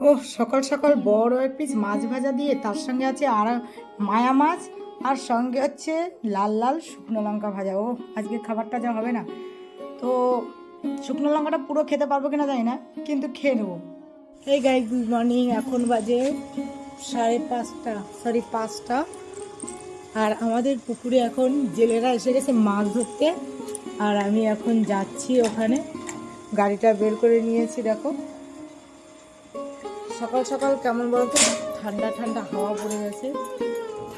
ও সকাল সকাল বড় এক পিস মাছ ভাজা দিয়ে তার সঙ্গে আছে আর মায়া মাছ, আর সঙ্গে হচ্ছে লাল লাল শুকনো লঙ্কা ভাজা। ও আজকে খাবারটা যা হবে না। তো শুকনো লঙ্কাটা পুরো খেতে পারব কিনা জানি না, কিন্তু খেয়ে নেব। এই গাই গুড মর্নিং এখন বাজে সাড়ে পাঁচটা সরি পাঁচটা। আর আমাদের পুকুরে এখন জেলেরা এসে গেছে মাছ ধরতে। আর আমি এখন যাচ্ছি ওখানে। গাড়িটা বের করে নিয়েছি, দেখো। সকাল সকাল কেমন বলতো ঠান্ডা ঠান্ডা হাওয়া পড়ে গেছে।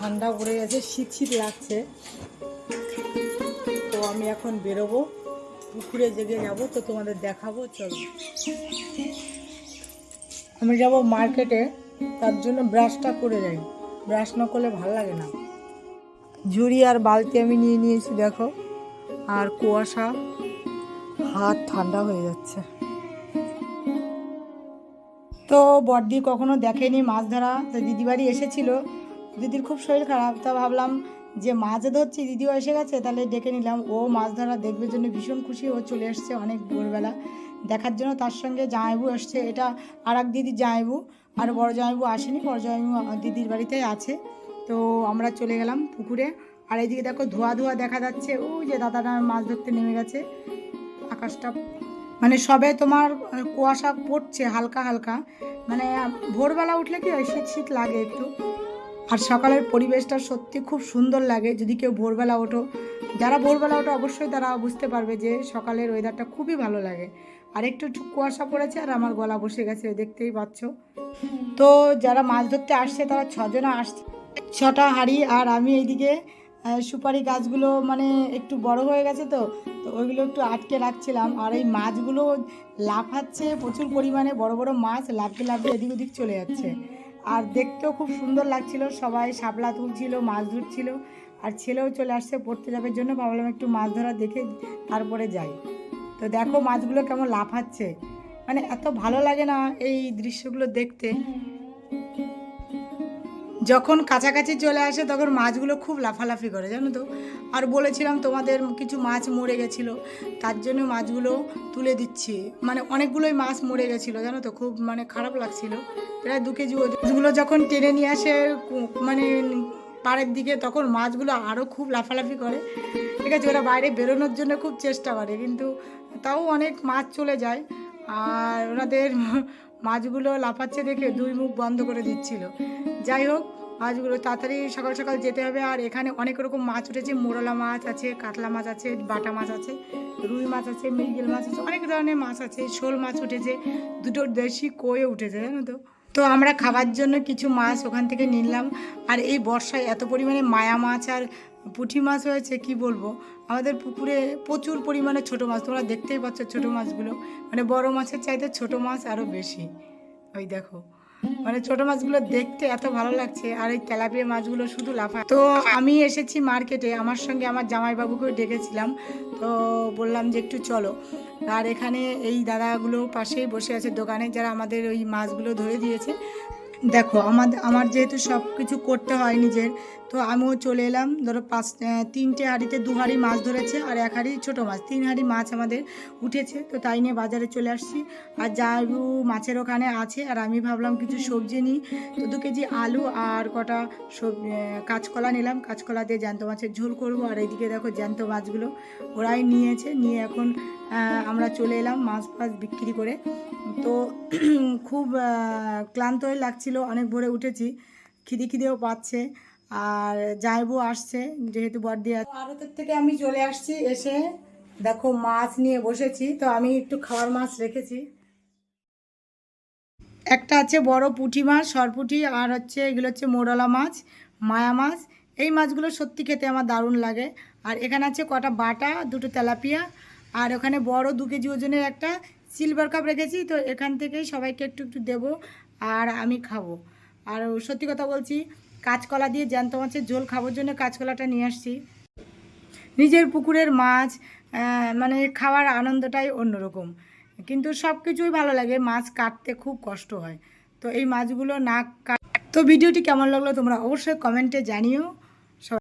ঠান্ডা পড়ে গেছে শীত শীত লাগছে। তো আমি এখন বেরোবো। পুকুরে জেগে যাব, তো তোমাদের দেখাবো, চলো। আমি যাব মার্কেটে, তার জন্য ব্রাশটা করে যাই। ব্রাশ না করলে ভালো লাগে না। ঝুড়ি আর বালতি আমি নিয়ে নিয়েছি, দেখো। আর কুয়াশা, হাত ঠান্ডা হয়ে যাচ্ছে। তো বড়দি কখনো দেখেনি মাছ ধরা, তো দিদি বাড়ি এসেছিল। দিদির খুব শরীর খারাপ, তা ভাবলাম যে মাছ ধরছি, দিদিও এসে গেছে, তাহলে ডেকে নিলাম। ও মাছ ধরা দেখবে জন্য ভীষণ খুশি, ও চলে এসছে অনেক ভোরবেলা। দেখার জন্য তার সঙ্গে জামাইবু এসছে এটা আর এক দিদি জামাইবু, আর বড় জামাইবু আসেনি, বড় জামাইবু দিদির বাড়িতেই আছে। তো আমরা চলে গেলাম পুকুরে, আর এইদিকে দেখো ধোয়া ধোয়া দেখা যাচ্ছে, ওই যে দাদারা মাছ ধরতে নেমে গেছে, আকাশটা মানে সবে তোমার কুয়াশা পড়ছে হালকা হালকা। মানে ভোরবেলা উঠলে কি হয়, শীত শীত লাগে একটু। আর সকালের পরিবেশটা সত্যি খুব সুন্দর লাগে, যদি কেউ ভোরবেলা ওঠো। যারা ভোরবেলা ওঠো, অবশ্যই তারা বুঝতে পারবে যে সকালের ওয়েদারটা খুবই ভালো লাগে। আর একটু কুয়াশা পড়েছে আর আমার গলা বসে গেছে দেখতেই পাচ্ছ। তো যারা মাছ ধরতে আসছে, তারা ছজনা আসছে। ছটা হাঁড়ি আর আমি এইদিকে সুপারি গাছগুলো মানে একটু বড় হয়ে গেছে তো তো ওইগুলো একটু আটকে রাখছিলাম। আর এই মাছগুলো লাফাচ্ছে, প্রচুর পরিমাণে বড় বড় মাছ লাফতে লাফতে এদিক ওদিক চলে যাচ্ছে। আর দেখতেও খুব সুন্দর লাগছিল, সবাই শাপলা তুলছিল, মাছ ধরছিল, আর ছেলেও চলে আসছে, পড়তে যাবে জন্য। ভাবলাম একটু মাছ ধরা দেখে তারপরে যাই। তো দেখো মাছগুলো কেমন লাফাচ্ছে। মানে এত ভালো লাগে না এই দৃশ্যগুলো দেখতে। যখন কাছাকাছি চলে আসে, তখন মাছগুলো খুব লাফালাফি করে, জানো তো? আর বলেছিলাম তোমাদের কিছু মাছ মরে গেছিল, তার জন্য মাছগুলো তুলে দিচ্ছি। মানে অনেকগুলোই মাছ মরে গেছিল, জানো তো? খুব মানে খারাপ লাগছিল। প্রায় দু কেজি ওজনগুলো যখন টেনে নিয়ে আসে মানে পাড়ের দিকে, তখন মাছগুলো আরও খুব লাফালাফি করে। ঠিক আছে, ওরা বাইরে বেরোনোর জন্য খুব চেষ্টা করে, কিন্তু তাও অনেক মাছ চলে যায়। আর ওনাদের মাছগুলো লাফাচ্ছে দেখে দুই মুখ বন্ধ করে দিচ্ছিল। যাই হোক, মাছগুলো তাড়াতাড়ি সকাল সকাল যেতে হবে। আর এখানে অনেক রকম মাছ উঠেছে। মোরলা মাছ আছে, কাতলা মাছ আছে, বাটা মাছ আছে, রুই মাছ আছে, মৃগেল মাছ আছে, অনেক ধরনের মাছ আছে, শোল মাছ উঠেছে, দুটো দেশি কয়ে উঠেছে, জানো তো? তো আমরা খাবার জন্য কিছু মাছ ওখান থেকে নিলাম। আর এই বর্ষায় এত পরিমাণে মায়া মাছ আর পুঁটি মাছ হয়েছে, কি বলব? আমাদের পুকুরে প্রচুর পরিমাণে ছোট মাছ, তোমরা দেখতেই পাচ্ছ ছোট মাছগুলো। মানে বড় মাছের চাইতে ছোট মাছ আরও বেশি। ওই দেখো। মানে ছোট মাছগুলো দেখতে এত ভালো লাগছে, আর এই তেলাপিয়া মাছগুলো শুধু লাফা তো আমি এসেছি মার্কেটে, আমার সঙ্গে আমার জামাইবাবুকেও ডেকেছিলাম, তো বললাম যে একটু চলো। আর এখানে এই দাদাগুলো পাশেই বসে আছে দোকানে, যারা আমাদের ওই মাছগুলো ধরে দিয়েছে। দেখো আমাদের আমার যেহেতু সব কিছু করতে হয় নিজের, তো আমিও চলে এলাম। ধরো পাঁচ তিনটে হাঁড়িতে দু হাঁড়ি মাছ ধরেছে আর এক হাঁড়ি ছোটো মাছ, তিন হাঁড়ি মাছ আমাদের উঠেছে, তো তাই নিয়ে বাজারে চলে আসছি। আর জাইবু মাছের ওখানে আছে, আর আমি ভাবলাম কিছু সবজি নিই, তো দু কেজি আলু আর কটা সব কাঁচকলা নিলাম, কাঁচকলা দিয়ে জ্যান্ত মাছের ঝোল করব। আর এইদিকে দেখো জ্যান্ত মাছগুলো ওরাই নিয়েছে, নিয়ে এখন আমরা চলে এলাম মাছ ফাছ বিক্রি করে। তো খুব ক্লান্তই ক্লান্ত হয়ে অনেক ভোরে উঠেছি। খিদি খিদেও পাচ্ছে আর যাইবো আসছে, যেহেতু বর্দি ভারতের থেকে আমি চলে আসছি এসে দেখো মাছ নিয়ে বসেছি, তো আমি একটু খাওয়ার মাছ রেখেছি। একটা আছে বড় পুঁটি মাছ, সরপুঁটি, আর হচ্ছে এগুলো হচ্ছে মোরলা মাছ, মায়া মাছ। এই মাছগুলো সত্যি খেতে আমার দারুণ লাগে। আর এখানে আছে কটা বাটা, দুটো তেলাপিয়া, আর ওখানে বড় দু কেজি ওজনের একটা সিলভার কাপ রেখেছি, তো এখান থেকেই সবাইকে একটু একটু দেবো। আর আমি খাব। আর সত্যি কথা বলছি, কাঁচকলা দিয়ে জ্যান্ত মাছের ঝোল খাবার জন্য কাঁচকলাটা নিয়ে আসছি। নিজের পুকুরের মাছ মানে খাওয়ার আনন্দটাই অন্যরকম। কিন্তু সব কিছুই ভালো লাগে, মাছ কাটতে খুব কষ্ট হয়। তো এই মাছগুলো না কাট তো ভিডিওটি কেমন লাগল তোমরা অবশ্যই কমেন্টে জানিও।